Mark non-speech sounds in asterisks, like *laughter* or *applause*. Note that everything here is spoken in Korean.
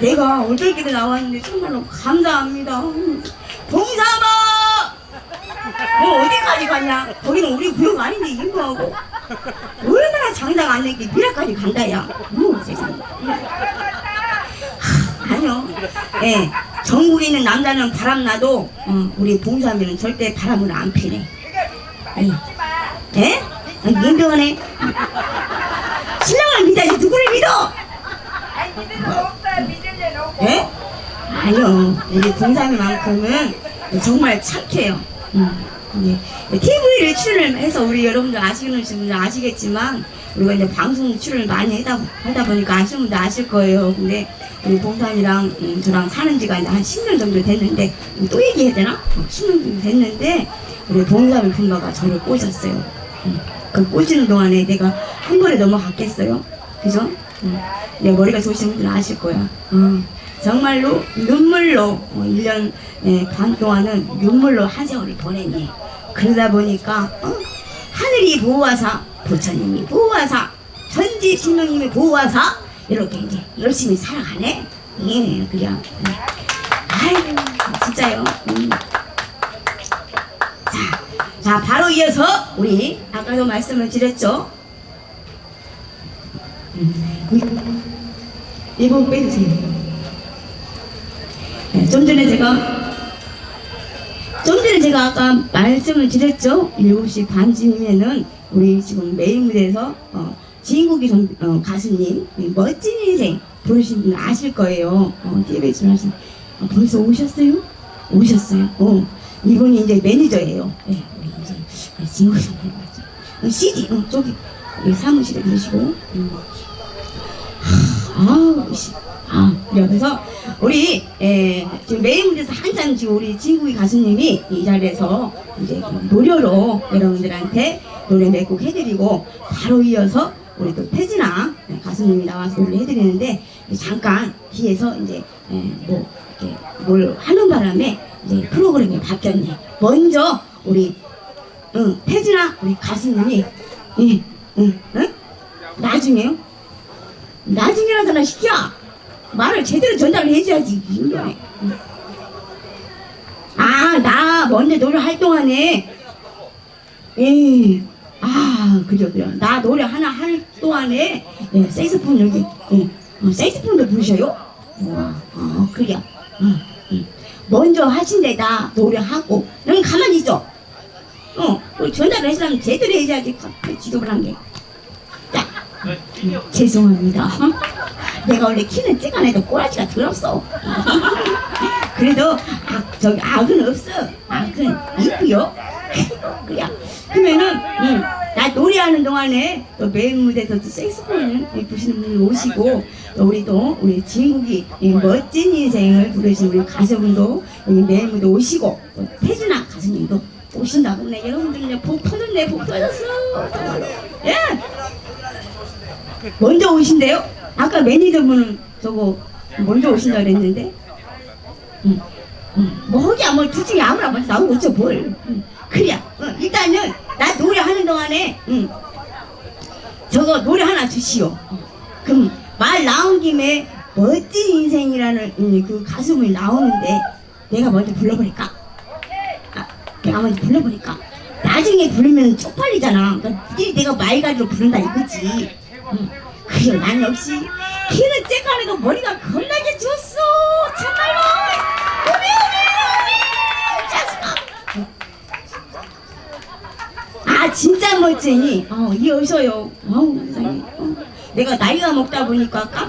내가 어떨게도 나왔는데 정말로 감사합니다. 봉사마! 너 어디까지 갔냐? 거기는 우리 구역 아닌데 인도하고 얼마나 장사가 안 되게 미라까지 간다야. 어머 세상에. 하, 아니요. 예, 전국에 있는 남자는 바람 나도 어, 우리 봉사하면 절대 바람을 안 피네. 예? 예? 아, 민병하네. 신랑을 믿어야지 누구를 믿어? 예? 아니요. 우리 봉사님만큼은 정말 착해요. 음. 예. TV를 출연을 해서 우리 여러분들 아시는 분들 아시겠지만 우리가 이제 방송 출연을 많이 하다, 하다 보니까 아시는 분들 아실 거예요. 근데 우리 봉사님이랑 음, 저랑 사는 지가 이제 한 10년 정도 됐는데 음, 또 얘기해야 되나? 어, 10년 정도 됐는데 우리 봉사님 분마가 저를 꼬셨어요. 음. 그 꼬시는 동안에 내가 한 번에 넘어갔겠어요? 그죠? 음. 내 머리가 좋으신 분들은 아실 거야. 어. 정말로 눈물로 어, 1년 예, 반 동안은 눈물로 한 세월을 보냈네. 그러다 보니까 어? 하늘이 보호하사 부처님이 보호하사 천지 신명님이 보호하사 이렇게 이제 열심히 살아가네. 예, 그냥. 음. 아이고 진짜요. 음. 자, 자 바로 이어서 우리 아까도 말씀을 드렸죠. 음. 이번 빼주세요. 네, 좀 전에 제가 좀 전에 제가 아까 말씀을 드렸죠. 7시 반쯤이면은 우리 지금 메인 무대에서 어, 지인국이 전, 어, 가수님 이 멋진 인생 부르신 분 아실 거예요. 어, TV에 출연하신 어, 벌써 오셨어요? 오셨어요. 어, 이분이 이제 매니저예요. 네, 이제 지인국이 선배님 맞죠? 어, CD 어, 저기 여기 사무실에 계시고 음. 아우 씨. 아. 그래서 우리 에, 지금 메인 무대에서 한참 지금 우리 진국이 가수님이 이 자리에서 이제 그 노래로 여러분들한테 노래 몇 곡 해드리고 바로 이어서 우리 또 태진아 가수님이 나와서 노래 해드리는데 잠깐 뒤에서 이제 에, 뭐 이렇게 뭘 하는 바람에 이제 프로그램이 바뀌었네. 먼저 우리 응 태진아 우리 가수님이 응, 응, 응? 나중에요? 나중이라잖아 시켜! 말을 제대로 전달을 해줘야지. 인간에 아나 먼저 노래 활동하네 예아 그죠 그죠. 나 노래 하나 할 동안에 예, 색소폰 여기 예, 어, 색소폰도 부르셔요? 와 어, 그래 어, 음. 먼저 하신데 나 노래하고 어 우리 전달을 해주려면 제대로 해줘야지 그 지도를 한게 죄송합니다. *laughs* 내가 원래 키는 찌간 해도 꼬라지가 더럽어. *laughs* 그래도 악, 저기 악은 없어. 악은 있고요. *laughs* 그러면은 음, 나 노래하는 동안에 또 메인 무대에서 또 색소폰을 부시는 분이 오시고 또 우리 또 우리 진국이 이 멋진 인생을 부르신 우리 가수분도 여기 메인 무대 오시고 또 태준아 가수님도 오신다고 네 여러분들 이제 복 터졌네 복 터졌어 정말로 예 먼저 오신대요? 아까 매니저분은 저거 먼저 오신다 그랬는데 응. 응. 뭐 거기 아무 둘 중에 아무나 먼저 나오고 있죠 뭘 응. 그래 응. 일단은 나 노래하는 동안에 응. 저거 노래 하나 주시오 어. 그럼 말 나온 김에 멋진 인생이라는 응, 그 가수분이 나오는데 내가 먼저 불러버릴까? 먼저 불러버릴까? 나중에 부르면 쪽팔리잖아. 그러니까 내가 말 가지고 부른다 이거지. 응. 그래 난 역시 키는 째가리고 머리가 겁나게 좋소. 정말로. 우리 우리 우리 자식아. 아 진짜 멋쟁이. 어, 이 어서요? 어우 세상에. 어. 내가 나이가 먹다 보니까 깜